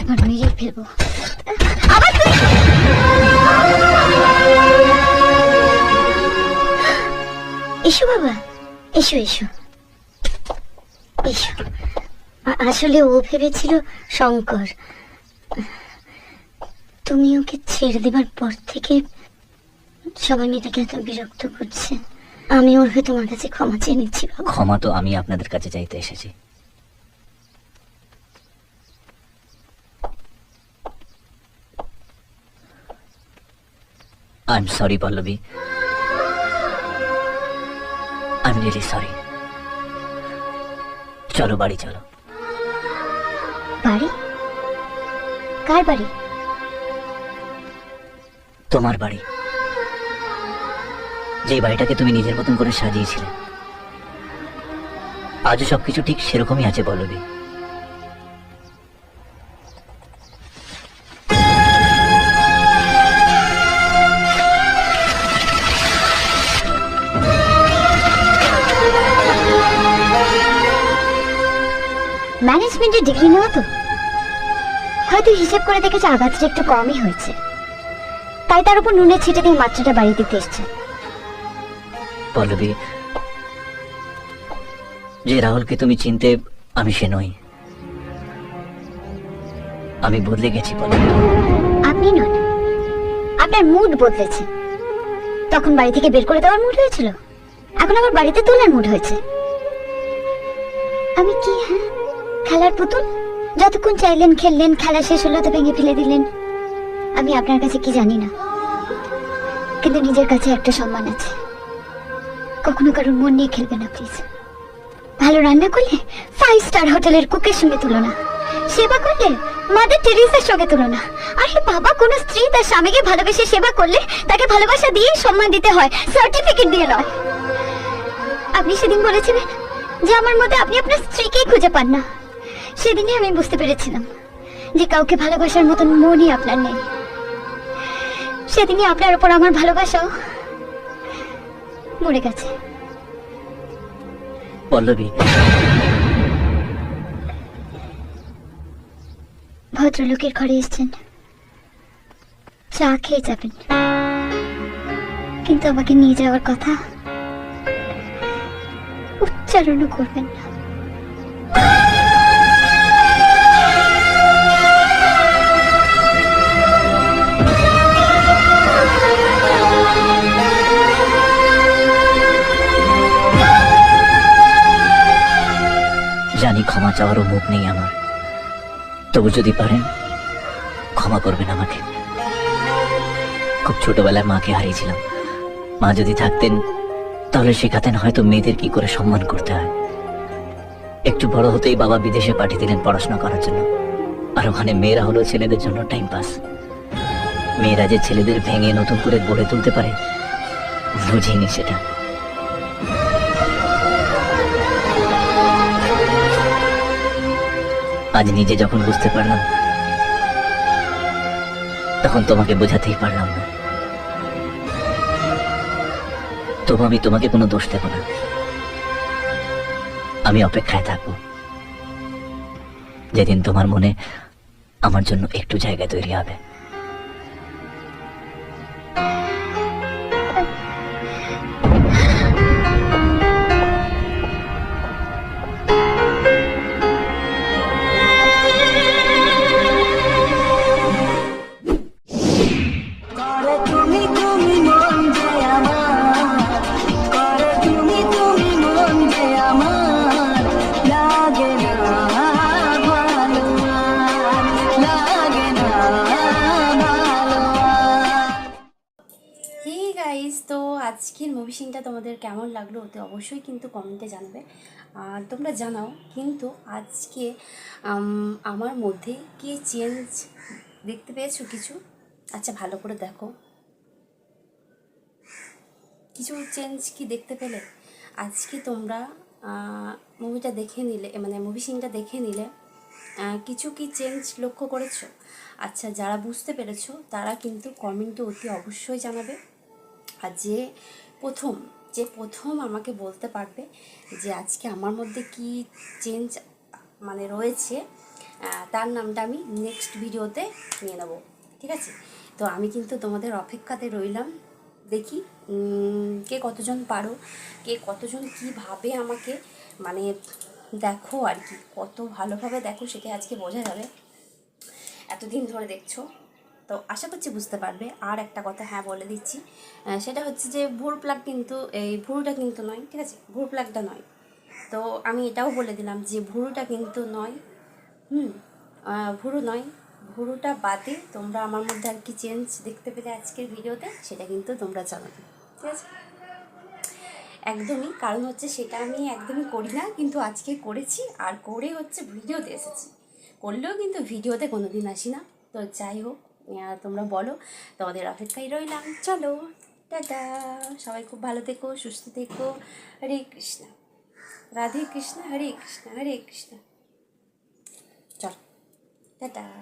এবার মেরে ফেলব। এসো বাবা, এসো এসো। এসো। আসলে ও ভেবেছিল শঙ্কর। তুমি ওকে ছেড়ে দেবার পর থেকে সবাই মেয়েটাকে এত বিরক্ত করছে। আমি ওর হয়ে তোমার কাছে ক্ষমা চেয়ে নিচ্ছি ক্ষমা তো আমি আপনাদের কাছে চাইতে এসেছি। I am sorry Pallavi I am really sorry চলো বাড়ি চলো বাড়ি কার বাড়ি তোমার বাড়ি যে বাড়িটাকে তুমি নিজের মতন করে সাজিয়েছিলে আজও সবকিছু ঠিক সেরকমই আছে পল্লবী ম্যানেজমেন্টের ডিগ্রি নেওয়া তো। হয়তো হিসেব করে দেখেছে আঘাতটা একটু কমই হয়েছে। তাই তার উপর নুনের ছিটে দিয়ে মাত্রাটা বাড়িয়ে দিতে এসছে। পল্লবী যে রাহুলকে তুমি চিনতে আমি সে নই। আমি বদলে গেছি পল্লবী। আপনি নন। আপনার মুড বদলেছে। তখন বাড়ি থেকে বের করে দেওয়ার মুড হয়েছিল। এখন আবার বাড়িতে তোলার মুড হয়েছে। আমি কি খেলার পুতুল? যতক্ষণ চাইলেন, খেললেন, খেলা শেষ হলো, তো ভেঙে ফেলে দিলেন। আমি আপনার কাছে কি জানি না। কিন্তু নিজের কাছে একটা সম্মান আছে। কখনো কারোর মন নিয়ে খেলবে না প্লিজ ভালো রান্না করলে ফাইভ স্টার হোটেলের কুকের সঙ্গে তুলনা সেবা করলে মাদার টেরিসার সঙ্গে তুলনা আরে বাবা, কোন স্ত্রী তার স্বামীকে ভালোবেসে সেবা করলে তাকে ভালোবাসা দিয়ে সম্মান দিতে হয় সার্টিফিকেট দিয়ে নয়। আপনি সেদিন বলেছিলেন যে আমার মধ্যে আপনি আপনার স্ত্রীকেই খুঁজে পান না। সেদিনই আমি বুঝতে পেরেছিলাম যে কাউকে ভালোবাসার মতন মনই আপনার নেই। সেদিনই আপনার উপর আমার ভালোবাসাও মরে গেছে। পল্লবী। ভদ্রলোকের ঘরে এসেছেন। চা খেয়ে যাবেন। কিন্তু আমাকে নিয়ে যাওয়ার কথা উচ্চারণও করবেন না। চাওয়ারও মুখ নেই আমার। তবু যদি পারেন, ক্ষমা করবেন আমাকে। খুব ছোটবেলায় মাকে হারিয়েছিলাম। মা যদি থাকতেন, তাহলে শেখাতেন হয়তো মেয়েদের কি করে সম্মান করতে হয়। একটু বড় হতেই বাবা বিদেশে পাঠিয়ে দিলেন পড়াশোনা করার জন্য। আর ওখানে মেয়েরা হলো ছেলেদের জন্য টাইম পাস মেয়েরা যে ছেলেদের ভেঙে নতুন করে গড়ে তুলতে পারে, বুঝিনি সেটা। আজ নিজে যখন বুঝতে পারলাম, তখন তোমাকে বোঝাতেই পারলাম না। তবু আমি তোমাকে কোনো দোষ দেব না। আমি অপেক্ষায় থাকব। যেদিন তোমার মনে আমার জন্য একটু জায়গা তৈরি হবে। হে গাইস তো আজকের মুভি সিনটা তোমাদের কেমন লাগল ওতে অবশ্যই কিন্তু কমেন্টে জানবে। আর তোমরা জানাও কিন্তু আজকে আমার মধ্যে কি চেঞ্জ দেখতে পেয়েছ কিছু? আচ্ছা ভালো করে দেখো। কিছু চেঞ্জ কি দেখতে পেলে? আজকে তোমরা মুভিটা দেখে নিলে মানে মুভি সিনটা দেখে নিলে কিছু কি চেঞ্জ লক্ষ্য করেছ? আচ্ছা যারা বুঝতে পেরেছ তারা কিন্তু কমেন্টে অতি অবশ্যই জানাবে। আর যে প্রথম যে প্রথম আমাকে বলতে পারবে যে আজকে আমার মধ্যে কি চেঞ্জ মানে রয়েছে তার নামটা আমি নেক্সট ভিডিওতে নিয়ে নেব, ঠিক আছে? তো আমি কিন্তু তোমাদের অপেক্ষাতে রইলাম, দেখি কে কতজন পারো, কে কতজন কী ভাবে আমাকে মানে দেখো আর কি, কত ভালোভাবে দেখো সেটা আজকে বোঝা যাবে। এতদিন ধরে দেখছ তো আশা করছি বুঝতে পারবে। আর একটা কথা হ্যাঁ বলে দিচ্ছি। সেটা হচ্ছে যে ভুর প্লাগ কিন্তু, এই ভুরুটা কিন্তু নয়, ঠিক আছে? ভুর প্লাগটা নয়। তো আমি এটাও বলে দিলাম যে ভুরুটা কিন্তু নয়। হুম ভুরু নয়। ভুরুটা বাদে তোমরা আমার মধ্যে আর কি চেঞ্জ দেখতে পেলে আজকের ভিডিওতে, সেটা কিন্তু তোমরা জানাবে ঠিক আছে? একদমই। কারণ হচ্ছে সেটা আমি একদমই করি না, কিন্তু আজকে করেছি। আর করে হচ্ছে ভিডিওতে এসেছি। করলেও কিন্তু ভিডিওতে কোনো দিন আসি না। তো যাই হোক। তোমরা বলো। তোমাদের অপেক্ষায় রইলাম। চলো, টাটা। সবাই খুব ভালো থেকো, সুস্থ থেকো। হরে কৃষ্ণ। রাধে কৃষ্ণ, হরে কৃষ্ণ হরে কৃষ্ণ। চল, টাটা।